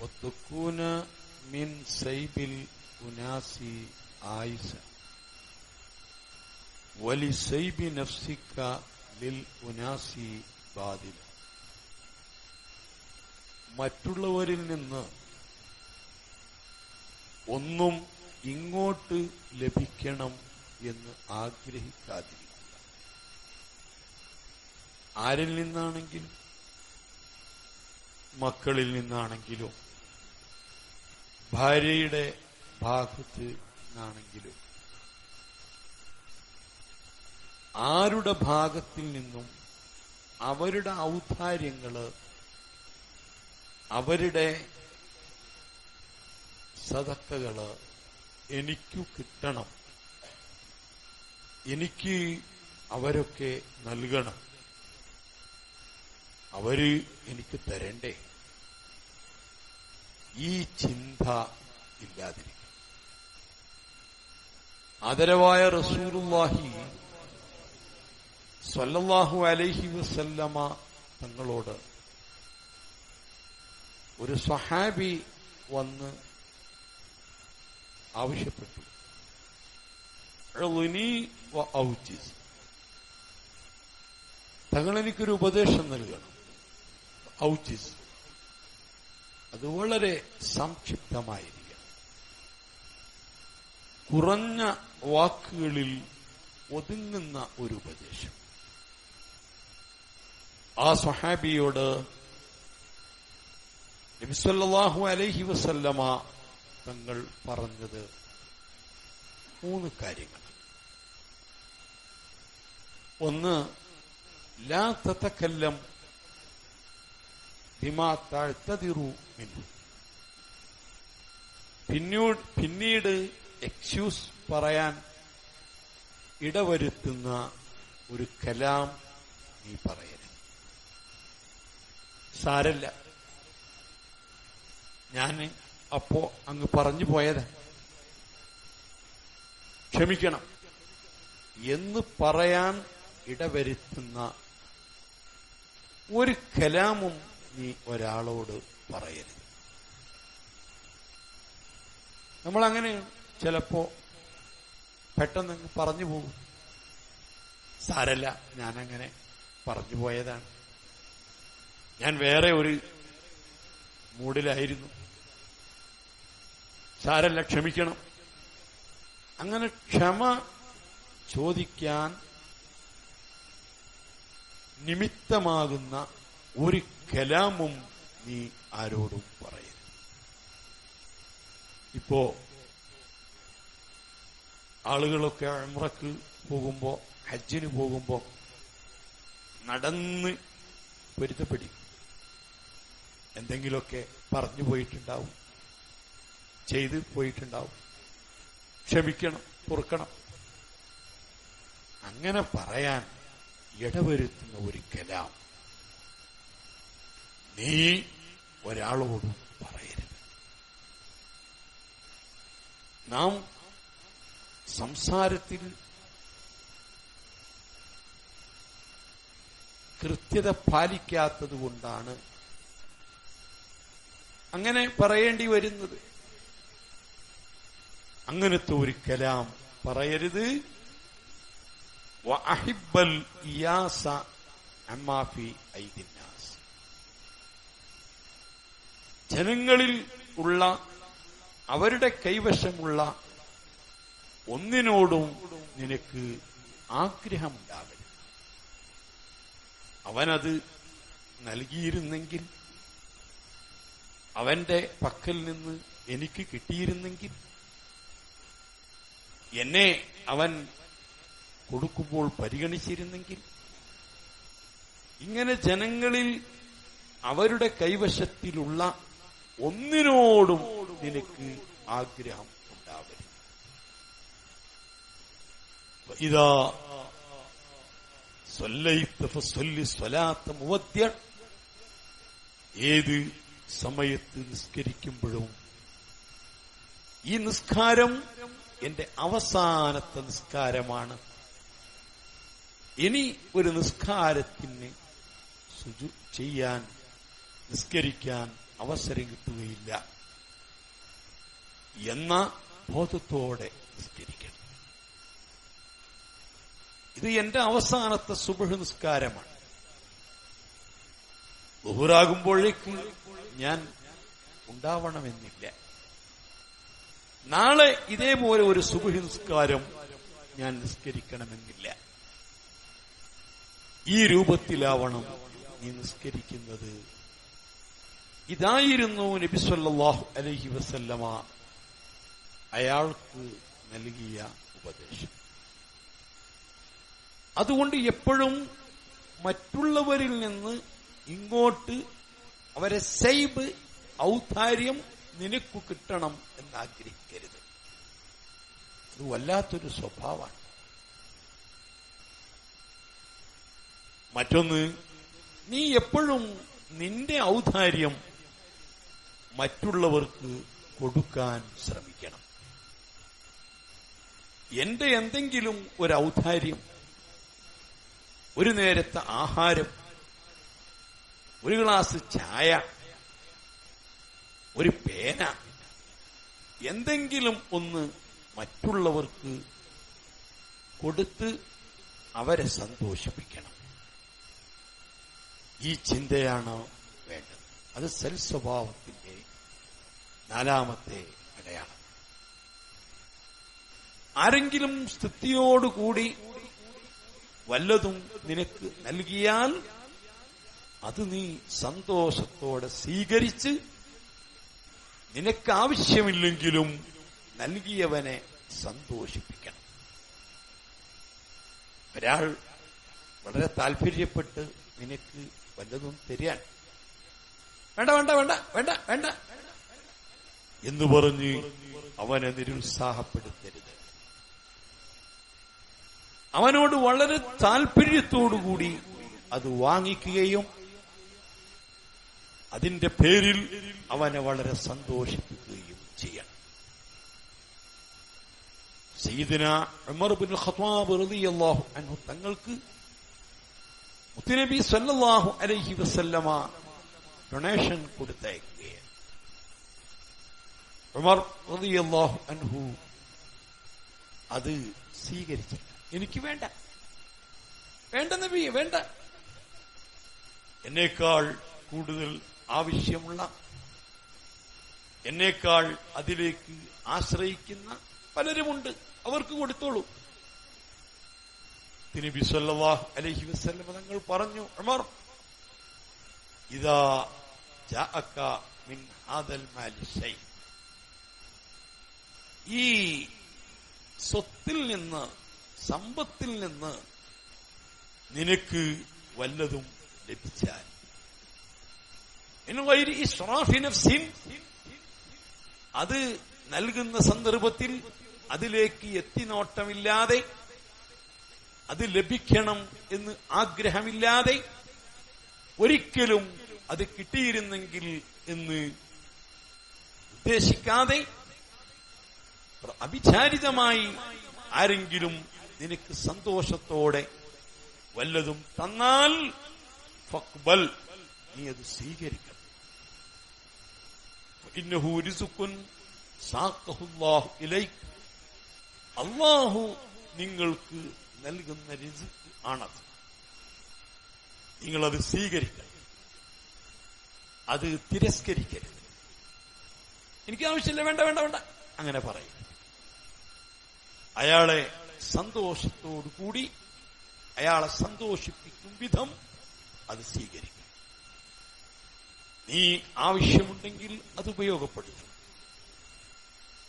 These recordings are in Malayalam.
ഒത്തുക്കൂന മിൻ സൈബിൽ ഉനാസി ആയിഷ വലി സൈബി നഫ്സിക്ക ലിൽ ഉനാസി ബാദിൽ മറ്റുള്ളവരിൽ നിന്ന് ഒന്നും ഇങ്ങോട്ട് ലഭിക്കണം എന്ന് ആഗ്രഹിക്കാതിരിക്കുക. ആരിൽ നിന്നാണെങ്കിലും മക്കളിൽ നിന്നാണെങ്കിലും ഭാര്യയുടെ ഭാഗത്ത് നിന്നാണെങ്കിലും ആരുടെ ഭാഗത്തിൽ നിന്നും അവരുടെ ഔദാര്യങ്ങൾ അവരുടെ സതക്കകൾ എനിക്കു കിട്ടണം. എനിക്ക് അവരൊക്കെ നൽകണം. അവർ എനിക്ക് തരണ്ടേ? ഈ ചിന്ത ഇല്ലാതിരിക്കും ആദരവായ റസൂലുള്ളാഹി സ്വല്ലല്ലാഹു അലൈഹി വസല്ലമ തങ്ങളോട് ഒരു സഹാബി വന്ന് ആവശ്യപ്പെട്ടു. തങ്ങൾ എനിക്കൊരു ഉപദേശം നൽകണം. ഔജിസ്. അത് വളരെ സംക്ഷിപ്തമായിരിക്കണം കുറഞ്ഞ വാക്കുകളിൽ ഒതുങ്ങുന്ന ഒരു ഉപദേശം. ആ സ്വഹാബിയോട് നബിസ്വല്ലാഹു അലൈഹി വസല്ലമ തങ്ങൾ പറഞ്ഞത് മൂന്ന് കാര്യങ്ങൾ. ഒന്ന് ലാ തതക്കല്ലം പിന്നീട് പിന്നീട് എക്സ്ക്യൂസ് പറയാൻ ഇടവരുത്തുന്ന ഒരു കലാം നീ പറയരുത്. സാരല്ല. ഞാൻ അപ്പോ അങ്ങ് പറഞ്ഞു പോയത്. ക്ഷമിക്കണം. എന്ന് പറയാൻ ഇടവരുത്തുന്ന ഒരു കലാമും നീ ഒരാളോട് പറയരുത്. നമ്മൾ അങ്ങനെ ചിലപ്പോ പെട്ടെന്ന് പറഞ്ഞു പോകും. സാരല്ല ഞാനങ്ങനെ പറഞ്ഞു പോയതാണ്. ഞാൻ വേറെ ഒരു മൂഡിലായിരുന്നു. സാരല്ല ക്ഷമിക്കണം. അങ്ങനെ ക്ഷമ ചോദിക്കാൻ നിമിത്തമാകുന്ന ഒരു കലാമും നീ ആരോടും പറയരുത്. ഇപ്പോ ആളുകളൊക്കെ അമ്രക്ക് പോകുമ്പോ ഹജ്ജിന് പോകുമ്പോ നടന്ന് പൊരുത്തപ്പെടി എന്തെങ്കിലുമൊക്കെ പറഞ്ഞു പോയിട്ടുണ്ടാവും ചെയ്ത് പോയിട്ടുണ്ടാവും. ക്ഷമിക്കണം പൊറുക്കണം. അങ്ങനെ പറയാൻ ഇടവരുത്തുന്ന ഒരു കലാം നീ ഒരാളോടും പറയരുത്. നാം സംസാരത്തിൽ കൃത്യത പാലിക്കാത്തത് കൊണ്ടാണ് അങ്ങനെ പറയേണ്ടി വരുന്നത്. അങ്ങനത്തെ ഒരു കലാം പറയരുത്. അഹിബൽ ഇയാസ അമ്മാഫി ഐദിന്നാസ് ജനങ്ങളിൽ ഉള്ള അവരുടെ കൈവശമുള്ള ഒന്നിനോടും നിനക്ക് ആഗ്രഹമുണ്ടാവരുത് അവനത് നൽകിയിരുന്നെങ്കിൽ അവന്റെ പക്കൽ നിന്ന് എനിക്ക് കിട്ടിയിരുന്നെങ്കിൽ എന്നെ അവൻ കൊടുക്കുമ്പോൾ പരിഗണിച്ചിരുന്നെങ്കിൽ ഇങ്ങനെ ജനങ്ങളിൽ അവരുടെ കൈവശത്തിലുള്ള ഒന്നിനോടും നിനക്ക് ആഗ്രഹം ഉണ്ടാവരുത്. ഇതാ ഏത് സമയത്ത് നിസ്കരിക്കുമ്പോഴും ഈ നിസ്കാരം എന്റെ അവസാനത്തെ നിസ്കാരമാണ്. ഇനി ഒരു നിസ്കാരത്തിന് ചെയ്യാൻ നിസ്കരിക്കാൻ അവസരം കിട്ടുകയില്ല. എന്ന ബോധത്തോടെ നിസ്കരിക്കണം. ഇത് എന്റെ അവസാനത്തെ സുബഹ നിസ്കാരമാണ്. ബഹുരാകുമ്പോഴേക്കും ഞാൻ ഉണ്ടാവണമെന്നില്ല. നാളെ ഇതേപോലെ ഒരു സുബഹി നിസ്കാരം ഞാൻ നിസ്കരിക്കണമെന്നില്ല. ഈ രൂപത്തിലാവണം നീ നിസ്കരിക്കുന്നത്. ഇതായിരുന്നു നബിസ്വല്ലാഹു അലഹി വസല്ലമ അയാൾക്ക് നൽകിയ ഉപദേശം. അതുകൊണ്ട് എപ്പോഴും മറ്റുള്ളവരിൽ നിന്ന് ഇങ്ങോട്ട് അവരെ സൈബ് ഔദാര്യം നിനക്ക് കിട്ടണം എന്നാഗ്രഹിക്കരുത്. അത് വല്ലാത്തൊരു സ്വഭാവമാണ്. മറ്റൊന്ന് നീ എപ്പോഴും നിന്റെ ഔദാര്യം മറ്റുള്ളവർക്ക് കൊടുക്കാൻ ശ്രമിക്കണം. എന്റെ എന്തെങ്കിലും ഒരു ഔദാര്യം ഒരു നേരത്തെ ആഹാരം ഒരു ഗ്ലാസ് ചായ ഒരു പേന എന്തെങ്കിലും ഒന്ന് മറ്റുള്ളവർക്ക് കൊടുത്ത് അവരെ സന്തോഷിപ്പിക്കണം. ഈ ചിന്തയാണ് വേണ്ടത്. അത് സൽസ്വഭാവത്തിന്റെ നാലാമത്തെ അടയാളം. ആരെങ്കിലും സ്ഥിതിയോടുകൂടി വല്ലതും നിനക്ക് നൽകിയാൽ അത് നീ സന്തോഷത്തോടെ സ്വീകരിച്ച് നിനക്ക് ആവശ്യമില്ലെങ്കിലും നൽകിയവനെ സന്തോഷിപ്പിക്കണം. ഒരാൾ വളരെ താല്പര്യപ്പെട്ട് നിനക്ക് വല്ലതും തരികയാണ് വേണ്ട വേണ്ട വേണ്ട വേണ്ട വേണ്ട. എന്ന് പറഞ്ഞ് അവനെ നിരുത്സാഹപ്പെടുത്തരുത് അവനോട് വളരെ താല്പര്യത്തോടുകൂടി അത് വാങ്ങിക്കുകയും അതിന്റെ പേരിൽ അവനെ വളരെ സന്തോഷിപ്പിക്കുകയും ചെയ്യണം. സയ്യിദിന ഉമർ ബിൻ റളിയല്ലാഹു അൻഹു തങ്ങൾക്ക് മുത്തുനബി സല്ലല്ലാഹു അലൈഹി വസല്ലമ ഡൊണേഷൻ കൊടുത്തയക്കുകയാണ്. ഉമർ റളിയല്ലാഹു അൻഹു. അത് സ്വീകരിച്ചില്ല. എനിക്ക് വേണ്ട. വേണ്ട നബി വേണ്ട. എന്നേക്കാൾ കൂടുതൽ ആവശ്യമുള്ള എന്നേക്കാൾ അതിലേക്ക് ആശ്രയിക്കുന്ന പലരുമുണ്ട്. അവർക്ക് കൊടുത്തോളൂ. തിരുബി സല്ലാഹ് അലഹി വസല്ലം തങ്ങൾ പറഞ്ഞു ഉമർ ഇതാ മിൻ ഹാദൽ മാലി ശൈ ഈ സ്വത്തിൽ നിന്ന് സമ്പത്തിൽ നിന്ന് നിനക്ക് വല്ലതും ലഭിച്ചാൽ. അത് നൽകുന്ന സന്ദർഭത്തിൽ അതിലേക്ക് എത്തിനോട്ടമില്ലാതെ അത് ലഭിക്കണം എന്ന് ആഗ്രഹമില്ലാതെ ഒരിക്കലും അത് കിട്ടിയിരുന്നെങ്കിൽ എന്ന് ഉദ്ദേശിക്കാതെ അവിചാരിതമായി ആരെങ്കിലും നിനക്ക് സന്തോഷത്തോടെ വല്ലതും തന്നാൽ ഫക്ബൽ നീ അത് സ്വീകരിക്കണം. അള്ളാഹു നിങ്ങൾക്ക് നൽകുന്ന റിസുക്ക് ആണത്. നിങ്ങളത് സ്വീകരിക്കണം. അത് തിരസ്കരിക്കരുത്. എനിക്ക് ആവശ്യമില്ല വേണ്ട വേണ്ട വേണ്ട. അങ്ങനെ പറയും. അയാളെ സന്തോഷത്തോടു കൂടി അയാളെ സന്തോഷിപ്പിക്കും വിധം അത് സ്വീകരിക്കും. നീ ആവശ്യമുണ്ടെങ്കിൽ അത് ഉപയോഗപ്പെടുത്തും.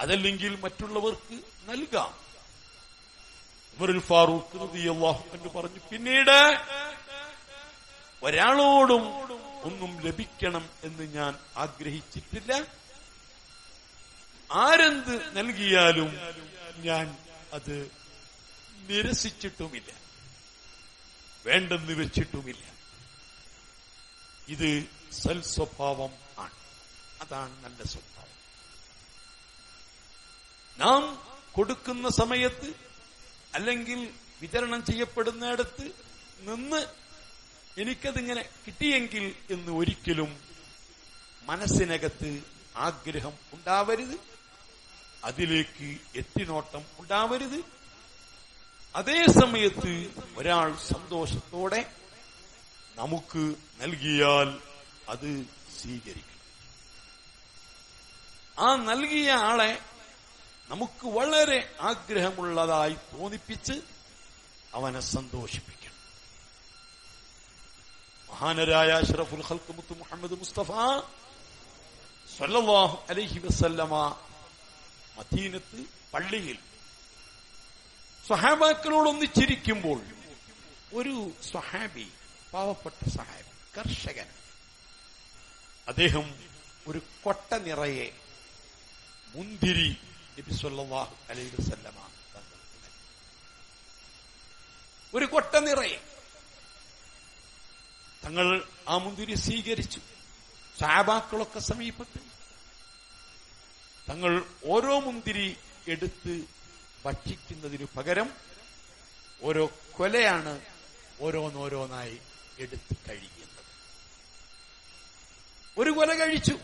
അതല്ലെങ്കിൽ മറ്റുള്ളവർക്ക് നൽകാം. ഉമറുൽ ഫാറൂഖ് റളിയല്ലാഹു എന്ന് പറഞ്ഞു പിന്നീട് ഒരാളോടും ഒന്നും ലഭിക്കണം എന്ന് ഞാൻ ആഗ്രഹിച്ചിട്ടില്ല. ആരെന്ത് നൽകിയാലും ഞാൻ അത് നിരസിച്ചിട്ടുമില്ല. വേണ്ടെന്ന് വെച്ചിട്ടുമില്ല. ഇത് സൽസ്വഭാവം ആണ്. അതാണ് നല്ല സ്വഭാവം. നാം കൊടുക്കുന്ന സമയത്ത് അല്ലെങ്കിൽ വിതരണം ചെയ്യപ്പെടുന്നിടത്ത് നിന്ന് എനിക്കതിങ്ങനെ കിട്ടിയെങ്കിൽ എന്ന് ഒരിക്കലും മനസ്സിനകത്ത് ആഗ്രഹം ഉണ്ടാവരുത്. അതിലേക്ക് എത്തിനോട്ടം ഉണ്ടാവരുത്. അതേ സമയത്ത് ഒരാൾ സന്തോഷത്തോടെ നമുക്ക് നൽകിയാൽ അത് സ്വീകരിക്കണം ആ നൽകിയ ആളെ നമുക്ക് വളരെ ആഗ്രഹമുള്ളതായി തോന്നിപ്പിച്ച് അവനെ സന്തോഷിപ്പിക്കണം മഹാനരായ അഷ്റഫുൽ ഹൽക്കുമുത്ത് മുഹമ്മദ് മുസ്തഫ സല്ലല്ലാഹു അലൈഹി വസല്ലമ മദീനത്ത് പള്ളിയിൽ. സ്വഹാബാക്കളോട് ഒന്നിച്ചിരിക്കുമ്പോൾ ഒരു സ്വഹാബി പാവപ്പെട്ട സഹാബി കർഷകൻ. അദ്ദേഹം ഒരു കൊട്ട നിറയെ മുന്തിരി നബിസ്വല്ലാഹു അലൈഹി വസല്ലമ ഒരു കൊട്ട നിറയെ തങ്ങൾ ആ മുന്തിരി സ്വീകരിച്ചു. സാബാക്കളൊക്കെ സമീപത്ത് തങ്ങൾ ഓരോ മുന്തിരി എടുത്ത് ഭക്ഷിക്കുന്നതിനു പകരം ഓരോ കൊലയാണ് ഓരോന്നോരോന്നായി എടുത്ത് കഴിക്കുന്നത്. ഒരു കൊല കഴിച്ചു.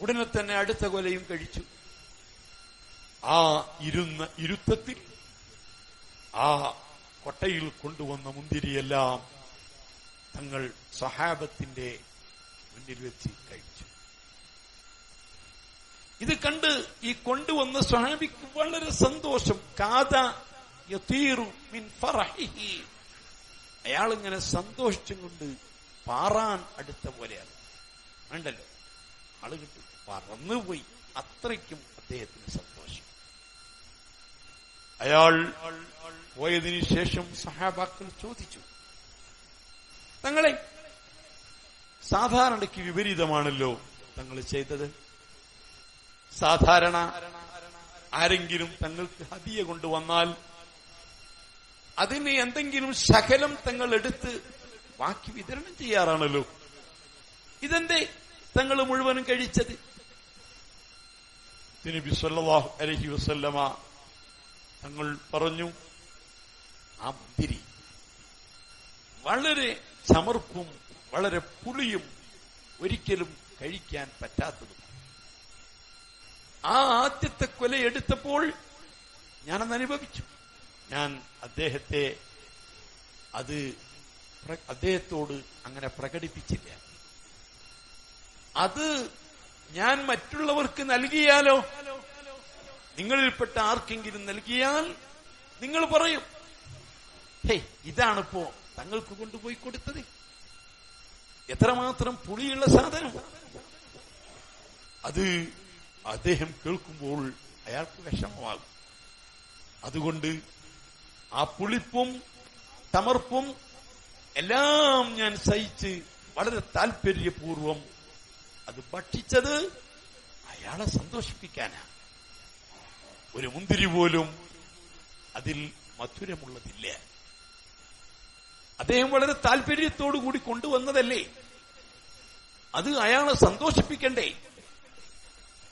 ഉടനെ തന്നെ അടുത്ത കൊലയും കഴിച്ചു. ആ ഇരുന്ന ഇരുത്തത്തിൽ ആ കൊട്ടയിൽ കൊണ്ടുവന്ന മുന്തിരിയെല്ലാം തങ്ങൾ സഹാബത്തിന്റെ മുന്നിൽ വെച്ച് കഴിച്ചു. ഇത് കണ്ട് ഈ കൊണ്ടുവന്ന സ്വഹാബിക്ക് വളരെ സന്തോഷം. കാത യതീറു മിൻ ഫറഹിഹി. അയാൾ ഇങ്ങനെ സന്തോഷിച്ചും കൊണ്ട് പാറാൻ അടുത്ത പോലെയാണ്. വേണ്ടല്ലോ ആളുകൾ പറന്നുപോയി. അത്രയ്ക്കും അദ്ദേഹത്തിന് സന്തോഷം. അയാൾ പോയതിനു ശേഷം സഹാബാക്കൾ ചോദിച്ചു. തങ്ങളെ സാധാരണയ്ക്ക് വിപരീതമാണല്ലോ തങ്ങൾ ചെയ്തത്? സാധാരണ ആരെങ്കിലും തങ്ങൾക്ക് ഹതിയ കൊണ്ടുവന്നാൽ അതിന് എന്തെങ്കിലും ശകലം തങ്ങൾ എടുത്ത് ബാക്കി വിതരണം ചെയ്യാറാണല്ലോ. ഇതെന്തേ തങ്ങൾ മുഴുവനും കഴിച്ചത്? നബി സല്ലല്ലാഹു അലൈഹി വസല്ലമ തങ്ങൾ പറഞ്ഞു ആ മുന്തിരി വളരെ ചമർപ്പും വളരെ പുളിയും ഒരിക്കലും കഴിക്കാൻ പറ്റാത്തതും ആ ആദ്യത്തെ കൊല എടുത്തപ്പോൾ ഞാനത് അനുഭവിച്ചു ഞാൻ അദ്ദേഹത്തെ അത് അദ്ദേഹത്തോട് അങ്ങനെ പ്രകടിപ്പിച്ചില്ല. അത് ഞാൻ മറ്റുള്ളവർക്ക് നൽകിയാലോ? നിങ്ങളിൽപ്പെട്ട ആർക്കെങ്കിലും നൽകിയാൽ നിങ്ങൾ പറയും ഹേ ഇതാണിപ്പോ തങ്ങൾക്ക് കൊണ്ടുപോയി കൊടുത്തത്. എത്രമാത്രം പുളിയുള്ള സാധനം. അത് അദ്ദേഹം കേൾക്കുമ്പോൾ അയാൾക്ക് വിഷമമാകും. അതുകൊണ്ട് ആ പുളിപ്പും തമർപ്പും എല്ലാം ഞാൻ സഹിച്ച് വളരെ താല്പര്യപൂർവം അത് ഭക്ഷിച്ചത് അയാളെ സന്തോഷിപ്പിക്കാനാണ് ഒരു മുന്തിരി പോലും അതിൽ മധുരമുള്ളതില്ല. അദ്ദേഹം വളരെ താല്പര്യത്തോടു കൂടി കൊണ്ടുവന്നതല്ലേ? അത് അയാളെ സന്തോഷിപ്പിക്കണ്ടേ?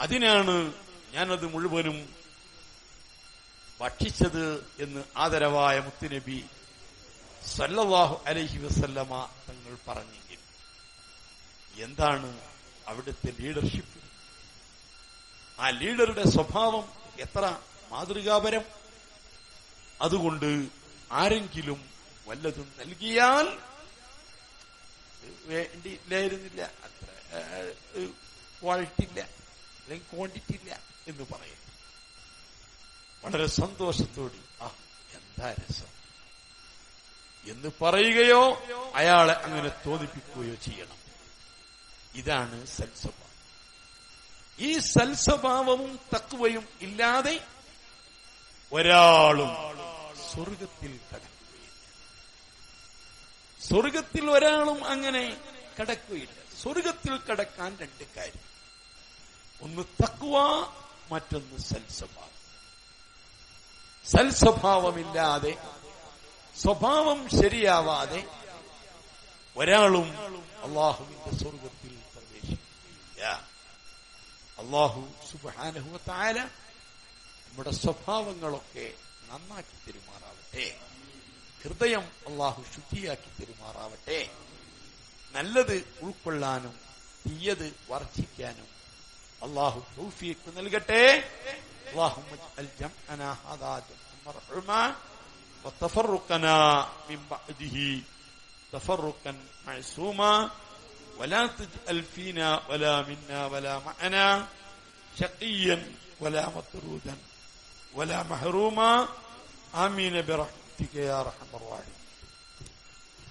അതിനാണ് ഞാനത് മുഴുവനും ഭക്ഷിച്ചത് എന്ന് ആദരവായ മുത്തുനബി സല്ലല്ലാഹു അലൈഹി വസല്ലമ തങ്ങൾ പറഞ്ഞെങ്കിൽ എന്താണ് അവിടുത്തെ ലീഡർഷിപ്പ് ആ ലീഡറുടെ സ്വഭാവം എത്ര മാതൃകാപരം? അതുകൊണ്ട് ആരെങ്കിലും വല്ലതും നൽകിയാൽ വേണ്ടിയില്ലായിരുന്നില്ല. അത്ര ക്വാളിറ്റി ഇല്ല ക്വാണ്ടിറ്റി ഇല്ല എന്ന് പറയും. വളരെ സന്തോഷത്തോടെ ആ എന്താ രസം? എന്ന് പറയുകയോ അയാളെ അങ്ങനെ തോന്നിപ്പിക്കുകയോ ചെയ്യണം. ഇതാണ് സൽസ്വഭാവം. ഈ സൽസ്വഭാവവും തക്കുവയും ഇല്ലാതെ ഒരാളും സ്വർഗത്തിൽ കടക്കുകയില്ല. സ്വർഗത്തിൽ ഒരാളും അങ്ങനെ കടക്കുകയില്ല. സ്വർഗത്തിൽ കടക്കാൻ രണ്ട് കാര്യം. ഒന്ന് തക്കുവ മറ്റൊന്ന് സൽസ്വഭാവം. സൽസ്വഭാവമില്ലാതെ സ്വഭാവം ശരിയാവാതെ ഒരാളും അള്ളാഹുവിന്റെ സ്വർഗത്തിൽ പ്രവേശിക്കില്ല അള്ളാഹു സുബാനഹുവത്തായ നമ്മുടെ സ്വഭാവങ്ങളൊക്കെ നന്നാക്കി തെരുമാറാവട്ടെ. ഹൃദയം അള്ളാഹു ശുദ്ധിയാക്കി തെരുമാറാവട്ടെ. നല്ലത് ഉൾക്കൊള്ളാനും തീയത് വർദ്ധിക്കാനും അള്ളാഹു തൗഫീഖ് നൽകട്ടെ اللهم اجعل جمعنا هذا جمعا مرحوما وتفرقنا من بعده تفرقا معصوما ولا تجعل فينا ولا منا ولا معنا شقيا ولا مطرودا ولا محروما آمين برحمتك يا أرحم الراحمين